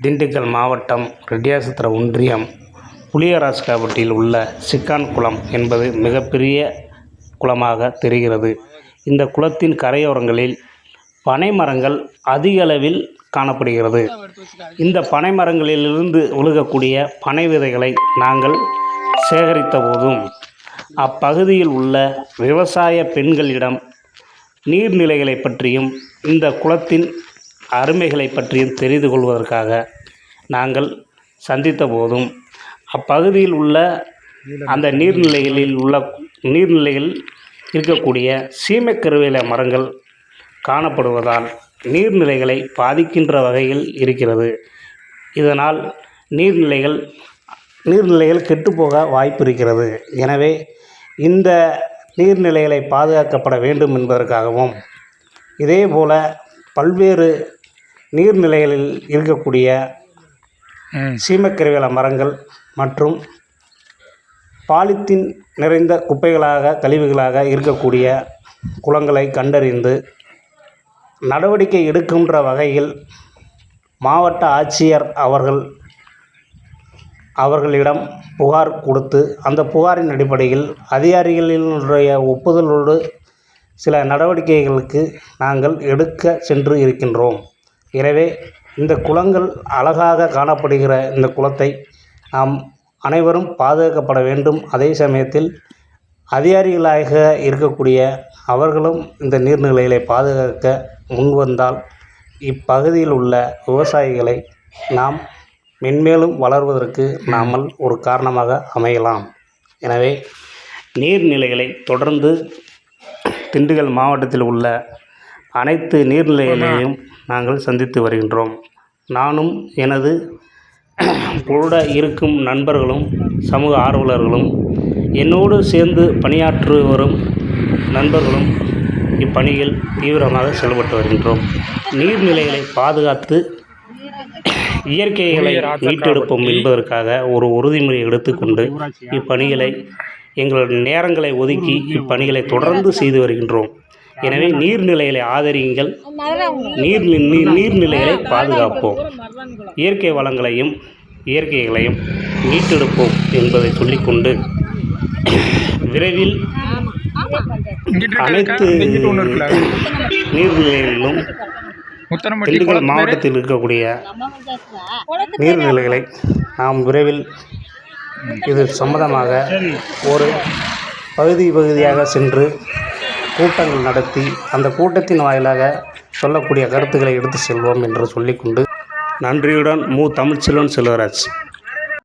திண்டுக்கல் மாவட்டம் ரெட்டியாசத்திர ஒன்றியம் புளியராஜ்காப்பட்டியில் உள்ள சிக்கான் குளம் என்பது மிகப்பெரிய குளமாக தெரிகிறது. இந்த குளத்தின் கரையோரங்களில் பனை மரங்கள் அதிக அளவில் காணப்படுகிறது. இந்த பனை மரங்களிலிருந்து விழுகக்கூடிய பனை விதைகளை நாங்கள் சேகரித்த போதும் அப்பகுதியில் உள்ள விவசாய பெண்களிடம் நீர்நிலைகளை பற்றியும் இந்த குளத்தின் அருமைகளை பற்றியும் தெரிந்து கொள்வதற்காக நாங்கள் சந்தித்த போதும் அப்பகுதியில் உள்ள அந்த நீர்நிலைகளில் உள்ள நீர்நிலையில் இருக்கக்கூடிய சீமைக்கருவேல மரங்கள் காணப்படுவதால் நீர்நிலைகளை பாதிக்கின்ற வகையில் இருக்கிறது. இதனால் நீர்நிலைகள் நீர்நிலைகள் கெட்டுப்போக வாய்ப்பு இருக்கிறது. எனவே இந்த நீர்நிலைகளை பாதுகாக்கப்பட வேண்டும் என்பதற்காகவும் இதேபோல் பல்வேறு நீர்நிலைகளில் இருக்கக்கூடிய சீமக்கருவேல மரங்கள் மற்றும் பாலித்தீன் நிறைந்த குப்பைகளாக கழிவுகளாக இருக்கக்கூடிய குளங்களை கண்டறிந்து நடவடிக்கை எடுக்கின்ற வகையில் மாவட்ட ஆட்சியர் அவர்கள் அவர்களிடம் புகார் கொடுத்து அந்த புகாரின் அடிப்படையில் அதிகாரிகளினுடைய ஒப்புதலோடு சில நடவடிக்கைகளுக்கு நாங்கள் எடுக்க சென்று இருக்கின்றோம். எனவே இந்த குளங்கள் அழகாக காணப்படுகிற இந்த குளத்தை நாம் அனைவரும் பாதுகாக்கப்பட வேண்டும். அதே சமயத்தில் அதிகாரிகளாக இருக்கக்கூடிய அவர்களும் இந்த நீர்நிலைகளை பாதுகாக்க முன்வந்தால் இப்பகுதியில் உள்ள விவசாயிகளை நாம் மென்மேலும் வளர்வதற்கு நாமல் ஒரு காரணமாக அமையலாம். எனவே நீர்நிலைகளை தொடர்ந்து திண்டுக்கல் மாவட்டத்தில் உள்ள அனைத்து நீர்நிலைகளையும் நாங்கள் சந்தித்து வருகின்றோம். நானும் எனது கூட இருக்கும் நண்பர்களும் சமூக ஆர்வலர்களும் என்னோடு சேர்ந்து பணியாற்றி வரும் நண்பர்களும் இப்பணியில் தீவிரமாக செயல்பட்டு வருகின்றோம். நீர்நிலைகளை பாதுகாத்து இயற்கைகளை மீட்டெடுப்போம் என்பதற்காக ஒரு உறுதிமொழி எடுத்துக்கொண்டு இப்பணிகளை எங்களுடைய நேரங்களை ஒதுக்கி இப்பணிகளை தொடர்ந்து செய்து வருகின்றோம். எனவே நீர்நிலைகளை ஆதரியுங்கள் நீர் நீர் நீர்நிலைகளை பாதுகாப்போம் இயற்கை வளங்களையும் இயற்கைகளையும் மீட்டெடுப்போம் என்பதை சொல்லிக்கொண்டு விரைவில்? அனைத்து நீர்நிலைகளிலும் திண்டுக்கல்? மாவட்டத்தில் இருக்கக்கூடிய நீர்நிலைகளை நாம் விரைவில் இது சம்பந்தமாக ஒரு பகுதி பகுதியாக சென்று கூட்டங்கள் நடத்தி அந்த கூட்டத்தின் வாயிலாக சொல்லக்கூடிய கருத்துக்களை எடுத்து செல்வோம் என்று சொல்லிக்கொண்டு நன்றியுடன் மு. தமிழ்ச்செல்வன் செல்வராஜ்.